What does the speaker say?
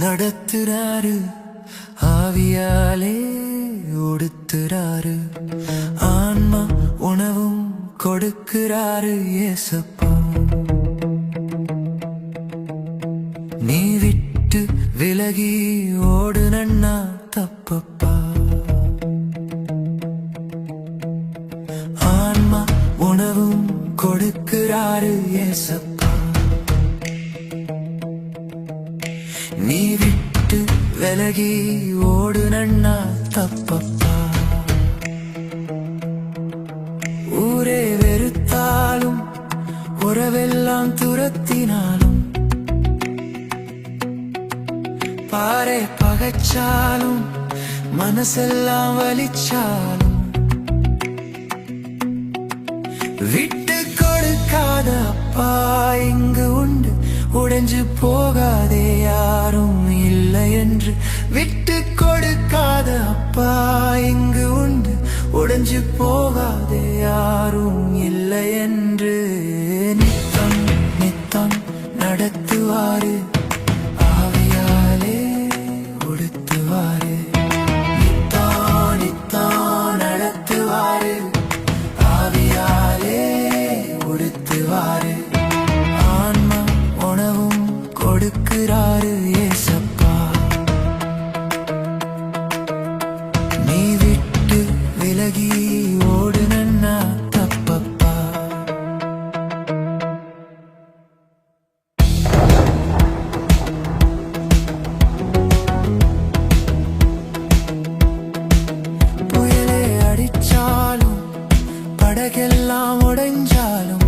நடத்துறாரு. ஆவியாலே ஒடுத்துறாரு. ஆன்மா உணவும் கொடுக்கிறாரு ஏசப்பா நீ விட்டு விலகி ஓடு நன்னா தப்பப்பா. ஆன்மா உணவும் கொடுக்கிறாரு ஏசப்பா நீ விட்டு விலகி ஓடு நன்னா தப்பப்பா. ஊரே வெறுத்தாலும் உறவெல்லாம் துரத்தினாலும் பாறை பகைச்சாலும் மனசெல்லாம் வலிச்சாலும். விட்டு கொடுக்காத அப்பா இங்கு உண்டு. உடைஞ்சு போகாதே யாரும் இல்லை என்று. விட்டு கொடுக்காத அப்பா இங்கு உண்டு. உடைஞ்சு போகாதே யாரும் இல்லை என்று. நித்தம் நித்தம் நடத்துவாரு. கொடுக்கிறாரு ஏசப்பா. நீ விட்டு விலகி ஓடுனா தப்பப்பா. புயலே அடிச்சாலும் படகெல்லாம் உடைஞ்சாலும்